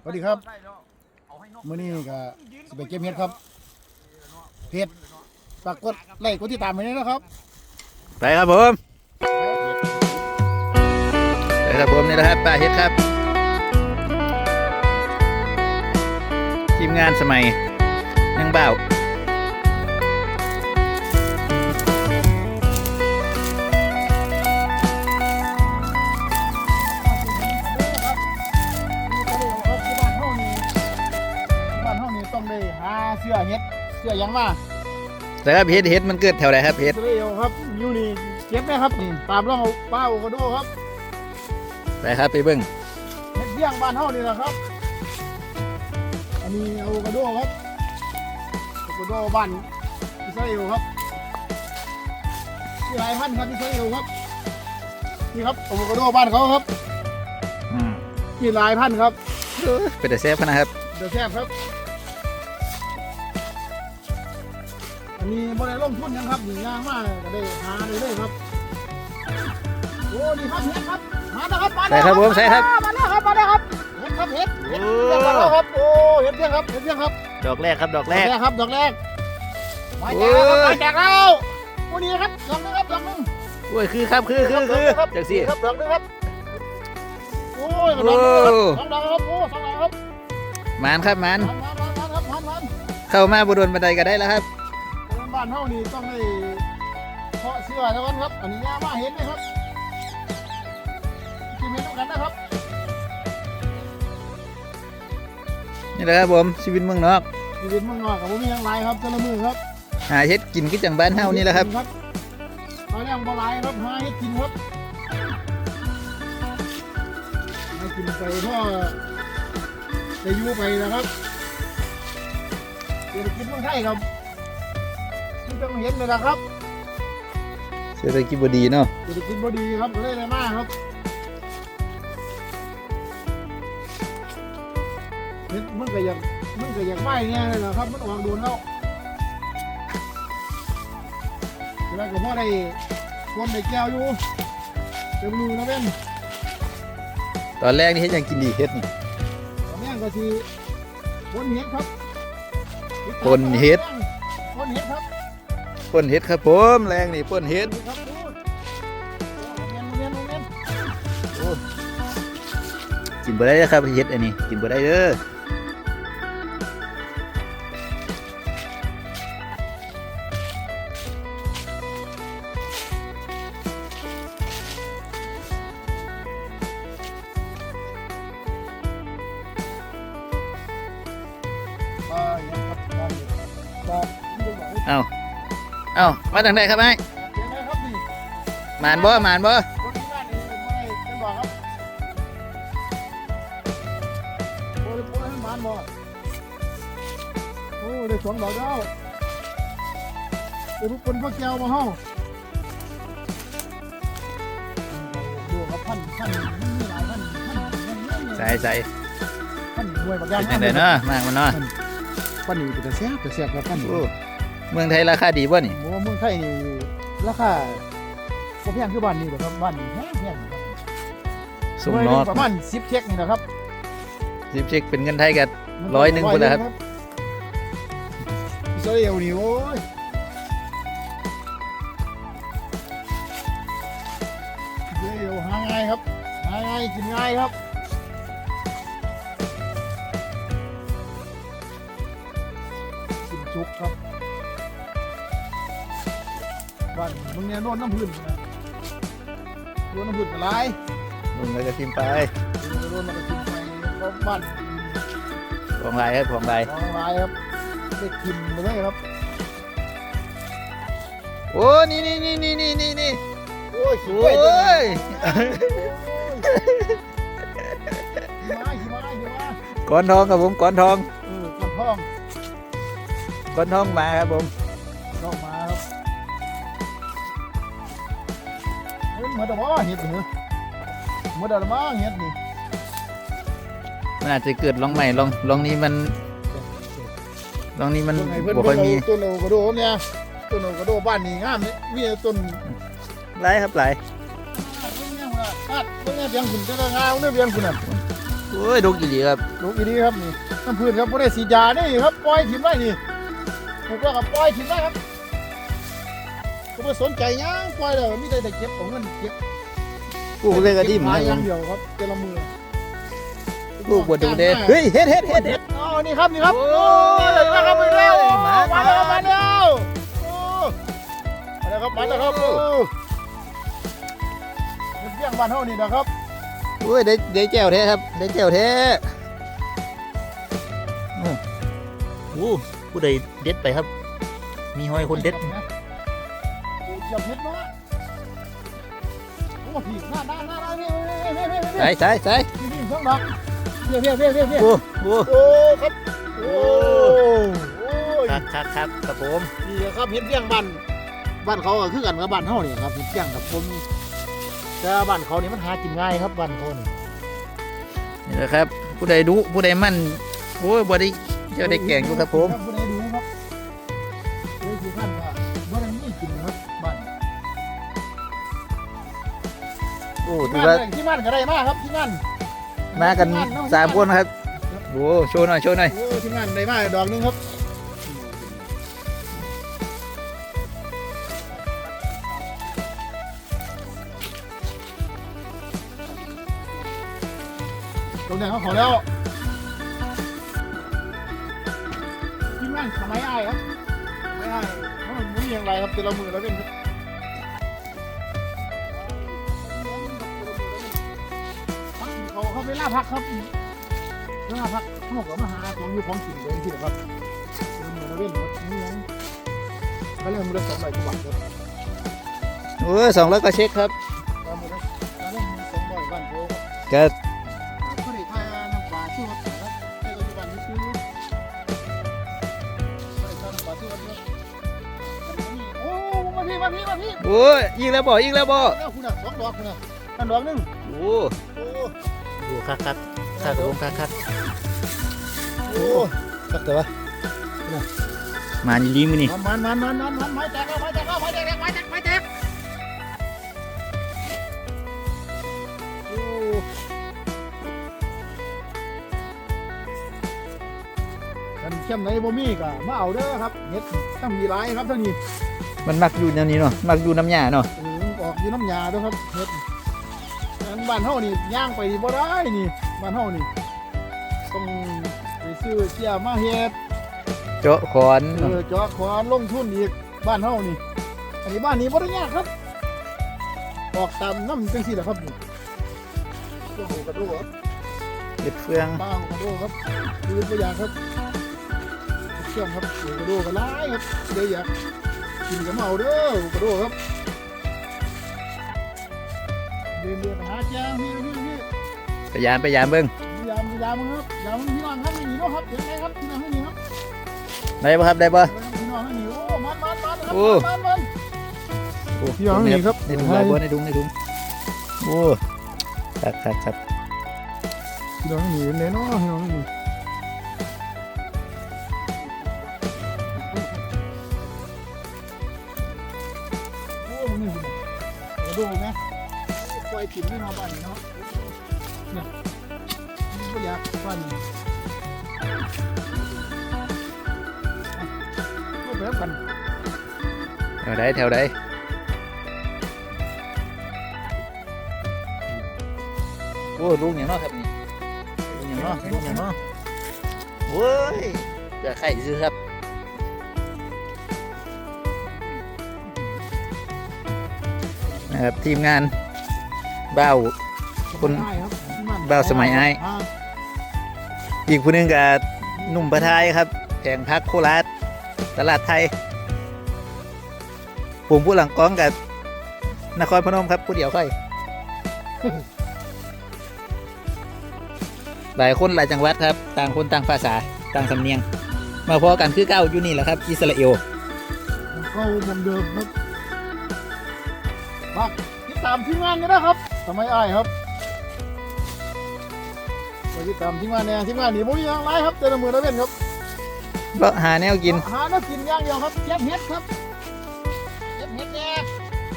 สวัสดีครับ มื้อนี้ก็สิไปเก็บเห็ดครับเห็ดฝากกดไลค์กดติดตามไปด้วยนะครับไปครับผมไปครับผมนี่นะครับป้าเฮ็ดครับ ทีมงานสมัยยังเบา เสื้อหยังมาแต่ครับเฮ็ดเฮ็ดมันเกิดแถวไหนครับเฮ็ดเสื้อเอวครับอยู่นี่เก็บได้ครับนี่ตามร่องเอาป้าโอโคโดครับไปครับไปเบิ้งเห็ดเบี้ยงบ้านเฮานี่แหละครับ อันนี้อะโวคาโดครับอะโวคาโดบ้านอิสราเอลครับที่หลายพันธุ์ครับอิสราเอลครับนี่ครับอะโวคาโดบ้านเขาครับอืมที่หลายพันธุ์ครับเออเป็นแต่แซ่บขนาดครับเดี๋ยวแซ่บครับ อันนี้บริลงทุนหยังครับหนึ่งอย่างมากก็ได้หาได้เลยครับโอ้นี่ครับเห็ดครับมาแล้วครับมาใส่แล้วครับผมใส่ครับ มาแล้วครับมาแล้วครับเห็ดครับเห็ดเห็ดโอ้เห็ดมาแล้วครับโอ้เห็ดเพียงครับเห็ดเพียงครับดอกแรกครับดอกดแรอกกแรกครับดอกแรกมาโอ้แจกแล้วครับมาแจกแล้วโอ้นี่ครับดอกหนึงครับดอกหนึงโอ้ยคือครับคือคือคือครับจังสิครับดอกหนึงครับโอ้ยดอกหนึงครับสองดอกครับโอ้สองดอกครับหมานครับหมานมันมันมันครับมันมันเข้ามาบโดนบันไดก็ได้แล้วครับคน บ้านเฮานี่ต้องได้เพาะเสื้อแล้วกันครับ อันนี้ย่ามาเห็นไหมครับกินเห็นต้องกันนะครับนี่แหละครับผมชีวิตเมืองนอกชีวิตเมืองนอกกับผมมีอย่างไรครับแต่ละมือครับหาเฮ็ดกินกินจังบ้านเฮานี่แหละครับหาแรงบ่หลายครับหาให้กินครับให้กินไปพ่อจะอยู่ไปนะครับเศรษฐกิจเมืองไทยครับที่ ต้องเห็นเลยนะครับเศรษฐกิจบ่ดีเนาะเศรษฐกิจบ่ดีครับก็เลยได้มากครับเห็นมันก็อยากมันก็อยากไหม้เนี่ยเลยนะครับ มันออกโดนแล้วแล้วก็พอได้คนได้แก้วอยู่เต็มรูนะเว้นตอนแรกนี่เฮ็ดหยังกินดีเฮ็ดนี่ตอนนี้ก็คือคนเห็ดครับคนเฮ็ดคนเห็ดครับ ป่นเฮ็ดครับผมแรงนี่ป่นเฮ็ดครับดูโอ้โรงเรียนโรงเรียนโรงเรียนกินบ่ได้เด้อครับเฮ็ดอันนี้ กินบ่ได้เด้ออ่ มาทางใดครับไอ้เห็นไหมครับนี่หมานบ่หมานบ่คนที่บ้านนี่ไม่เป็นบอกครับโอ้ยโอ้ยให้หมานบอกโอ้ได้สองดอกแล้วเดี๋ยวทุกคนพวกแก้วมาห้องดูครับพันพันมีหลายพันพันพันใส่ใส่พันมวยบักยางเป็นจังไดเนาะมากมันเนาะพันนี่เป็นแต่แซ่บแต่แซ่บครับพันนี่โอ้ เมืองไทยราคาดีบ่นี่ผมว่าเมืองไทยนี่ราคาก็แพงคือบ้านนี้แหละครับบ้านนี้แพงแพงส่งนอกประมาณสิบเช็คนี่นะครับสิบเช็คเป็นเงินไทยกันร้อยหนึ่งพุ่นละครับอิสราเอลนี่โอ้ยอิสราเอลหาง่ายครับหาง่ายกินง่ายครับกินจุกครับ บ้านมึงเนี่ยโดนน้ำพื้นนะโดนน้ำพื้นอะไรมึงเลยก็ทิมไปโดนมันก็กินไปก็บ้านของลายครับของลายของร้ายครับได้กินไปเลยครับโอ้นี่นี่นี่นี่นี่นี่นี่โอ้ยขี้โอ้ไก่ยขี้ม้าขี้ม้าขี้ม้าก้อนทองครับผมก้อนทองเออคนท้องก้อนทองมาครับผม ท้องมา เฮ้ยเหมือนแต่ว่าเห็ดเหรอเหมือนแต่ว่าเห็ดนี่มันอาจจะเกิดลองใหม่ลองลองนี้มันลองนี้มันต้นไอ้เพิ่นบ่ค่อยมีต้นโอกระโดดเนี่ยต้นโอกระโดดบ้านนี่งามเนี่ยมีแต่ต้นหลายครับหลายเพิ่งเนี่ยคุณอะคาดเพิ่งเนี่ยเบียงคุณจะได้งามเนี่ยเบียงคุณอะโอ้ยดกอีหลีครับลูกอีนี้ครับนี่น้ำพืชครับไม่ได้สีดยานี่ครับปล่อยถิ่มได้นี่ผมก็กับปล่อยถิ่มได้ครับ ก็ไม่สนใจหยังปล่อยเลยไม่ได้แต่เก็บของเงินเก็บปลูกเลยกระดิ่มหานะอครัย่าบงเดียวครับเจละมือปลูกบดดูเด้เฮ้ยเฮ็ดเฮ็ดเฮ็ดเฮ็ด อ๋อนี่ครับนี่ครับโอ้โอ้ยเดี๋ยวนะครับไปแล้วมามาแล้วมาแล้วโอ้มาแล้วครับมาแล้วครับโอ้เป็นเรื่องบ้านเฮานี่นะครับโอ้ยได้ได้แก้วแท้ครับได้แก้วแท้โอ้โหผู้ใดเด็ดไปครับ มีหอยคนเด็ดโอ้ย เจียวเพชรเนาะโอ้พี่หน้าหน้าหน้าหน้าพี่พี่พี่พี่พี่ใส่ใส่ใส่พี่พี่สองดอกพี่พี่พี่พี่พี่โอ้โหโอ้ครับโอ้โอ้ยครับครับครับครับผมนี่ครับเห็นเพียงบ้านบ้านเขาก็คือกันกับบ้านเฮานี่ครับเห็นเพียงกับผมแต่บ้านเขานี่มันหากินง่ายครับบ้านเขานี่นี่แหละครับ ผู้ใดดุผู้ใดมั่นโอ้ยบ่ได้เจ้าได้แกงอยู่ครับผม ถือบ้าว่านที่บ้านก็ได้มากครับที่บ้านมากันสามคนครับโอ้โชว์หน่อยโชว์หน่อยโอ้ที่บ้านได้มากดอกหนึงครับตรงไหนเขาขอแล้วที่บ้านสมัยอ้ายครับสมัยอ้ายเพราะมันไม่มีอย่างไรครับแต่ละมือแล้วเป็น เขาเขาไปล่าพักครับล่าพักเขาบอกว่ามาหาของอยู่ของกินเลยที่ไหนครับเป็นเหมือนเว้นรถนี่ยังก็เริ่มมือละสองร้อยกว่าบาทครับโอ้ยสองร้อยก็เช็คครับตามมือละตามเริ่มมือสองร้อยบ้านโพครับก็เขาได้ทายน้ำปลาชื่อครับครับในปัจจุบันนี้คือได้ทายน้ำปลาชื่อครับโอ้มาพี่มาพี่มาพี่โอ้ยยิงแล้วบ่ยิงแล้วบ่แล้วคุณอะสองดอกคุณอะนั่นดอกหนึงโอ้ โอ้โหคักคักคักผมคักคักโอ้สักแต่ว่ามานี่ลีมือนี่มันมันมันมันมันไม้แตกแล้วไม้แตกแล้วไม้แตกแล้วไม้แตกไม้แตกโอ้กันเข้มในบ่มีก็มาเอาเด้อครับเห็ดต้องมีหลายครับเท่านี้มันมักอยู่แนวนี้เนาะมักอยู่น้ำยาเนาะเออออกอยู่น้ำยาเด้วยครับเห็ด อันบ้านเฮานี่ย่างไปนี่บ่ได้นี่บ้านเฮานี่ต้องไปซื้อเสียมาเฮ็ดเจาะขอนเออจอขวานลงทุนอีกบ้านเฮานี่ อันนี้บ้านนี้บ่ได้ยากครับออกตามน้ำจังซี่แหละครับนี่โอ้โหกระโดดเด็ดเฟืองบ้างกระโดดครับคือตัวอย่างครับเชื่อมครับโอ้กระโดดกันร้ายครับเดี๋ยวอยากกินกับเมาเด้อกระโดดครับ เดินเดินไปหาแจ้งพี่พี่พี่พยายามพยายามเบิ่งพยายามพยายามครับอย่ามึงพี่น้องครับไม่หนีเนาะครับเดี๋ยวไงครับพี่น้องไม่หนีครับได้ป่ะครับได้ป่ะพี่น้องไม่หนีโอ้มันมันมันครับโอ้มันมัน พี่น้องหนีครับ ในถุงลายบัวในถุงในถุงโอ้ครับครับครับพี่น้องหนีเป็นไงเนาะพี่น้องหนีโอ้มึงนี่ดดไหม ปล่อยถิ่นไม่นอนบ้านนี่เนาะเนี่ยมันก็อยากบ้านนี่ก็แบบกันแถวใดแถวใดโอ้ลุงอย่างเนาะครับนี่ลุงอย่างเนาะลุงอย่างเนาะโอ้ยจะไข่ซื้อครับนะครับทีมงาน เบ้าคุณได้ครับที่บ้นบ่าวสมัยอ้ายาอีกผู้หนึงกับหนุ่มประทายครับแผงพักโคราชตลาดไทย ผมผู้หลังกล้องกับนครพนมครับผู้เดียวค่อย หลายคนหลายจังหวัดครับ ต่างคนต่างภาษาต่างสำเนียง มาพอกันคือเก้าอยู่นี่แหละครับ อิสราเอลผมเข้าผมเดิมครับมาติดตามทีมงานกันนะครับ สมัยอ้ายครับไปติดตามทีมงานเนี่ยทีมงานนี่บ่มีอย่างไรครับเจอมือแล้วเว้นครับก็หาแนวกิน หาแล้วกินอย่างเดียวครับเก็บเห็ดครับเก็บเห็ดแน่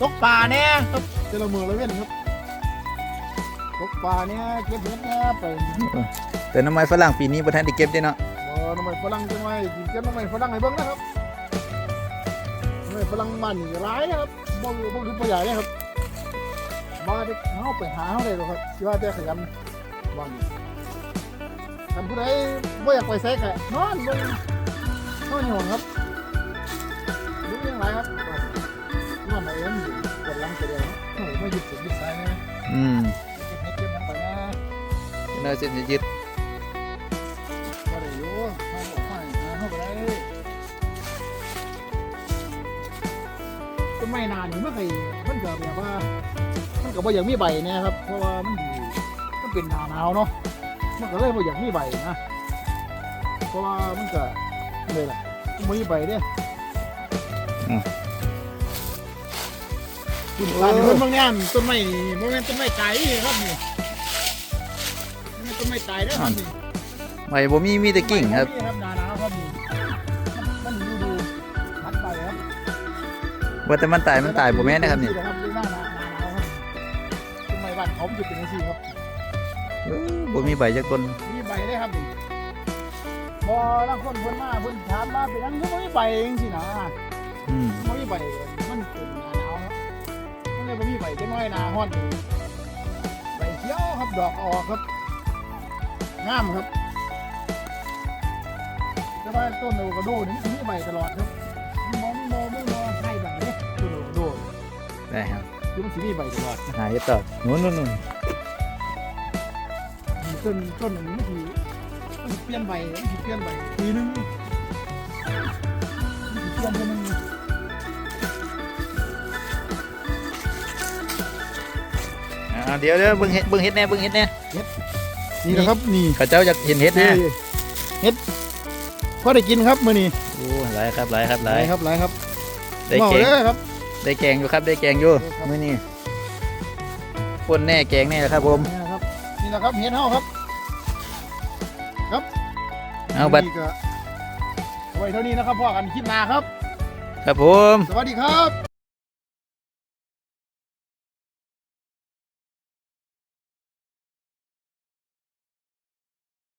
ตกป่าแน่ครับเจอมือแล้วเว้นครับตกปลาเนี่ยเก็บเห็ดเนี่ยไปแต่น้ำไม้ฝรั่งปีนี้บ่ทันได้เก็บเด้เนาะบ่น้ำมันฝรั่งจังไว้กินเก็บน้ำมันฝรั่งให้เบิ่งนะครับน้ำมันฝรั่งมันนี่ร้ายนะครับบ่บ่รู้บ่ใหญ่เลยครับ มาเด็กเฮาไปหาเฮาได้หรอกครับสิว่าแต่ขยันวันคันผู้ใดบ่อยากไปไสก็นอนเบิ่งนอนอยู่ห้องครับรู้ยังไงครับนอนไหนเอ็นอยู่ปวดหลังตัวเดียวโอ้ยไม่หยุดเสียงหยุดสายนะอืมเก็บเห็ดเก็บยังไปนะน่าจะยึดก็ได้อยู่ห้องบอกให้หาเฮาก็ได้ต้นไม้นานนี่มันเคยมันก็แบบว่า มันก็บ่อยากมีใบเนะครับ เพราะว่ามันอยู่มันเป็นหนาหนาวเนาะมันก็เลยบ่อยากมีใบนะ เพราะว่ามันก็เลยล่ะมันบ่มีใบเด้คุณตาเพิ่นบางแง่ต้นไม้นี่บ่แม่นต้นไม้ตายนี่ครับนี่นี่ต้นไม้ตายเด้อครับนี่ ใบบ่มีมีแต่กิ่งครับต้นไม้หนาหนาวครับนี่มันมันอยู่ดูพัดไปครับว่าแต่มันตายมันตายบ่แม่นนะครับนี่ครั ต้นไม้บ้านเขามันจะเป็นจังซี่ครับเออบ่มีใบจักต้นมีใบได้ครับนี่บอลางคนเพิ่นมาเพิ่นถามมาเป็นอันก็บ่มีใบเองสินะอืมบ่มีใบมันเป็นหน้าหนาวครับมันเลยบ่มีใบจังน้อยหน้าฮ้อนใบเขียวครับดอกออกครับงามครับแต่ว่าต้นโอโกาโดนี่มันสิมีใบตลอดครับมองมองมองมองให้ใบเนี่ยต้นโอโกาโดได้ครับ คือมันสิมีใบตลอดหาเฮ็ดต่อนู่นนู่นนู่นต้นต้นนี้มันสิมันสิเปลี่ยนใบมันสิเปลี่ยนใบปีหนึงมันสิเปลี่ยนเดือนหนึงอ่าเดี๋ยวเดี๋ยวเบิ่งเฮ็ดเบิ่งเฮ็ดแน่เบิ่งเฮ็ดแน่นี่นะครับนี่เขาเจ้าอยากเห็นเฮ็ดแน่เฮ็ดพอได้กินครับมื้อนี้โอ้หลายครับหลายครับหหลาลายยครับหลายครับได้เมาแกงเลยครับ ได้แกงอยู่ครับได้แกงอยู่ได้ครับมื้อนี้ปนแน่แกงแน่ครับผมนี่นะครับนี่นะครับเฮ็ดเฮาครับเอาบัดนี่ก็เอาไว้เท่านี้นะครับพ่อกันคลิปหน้าครับ ครับผม สวัสดีครับ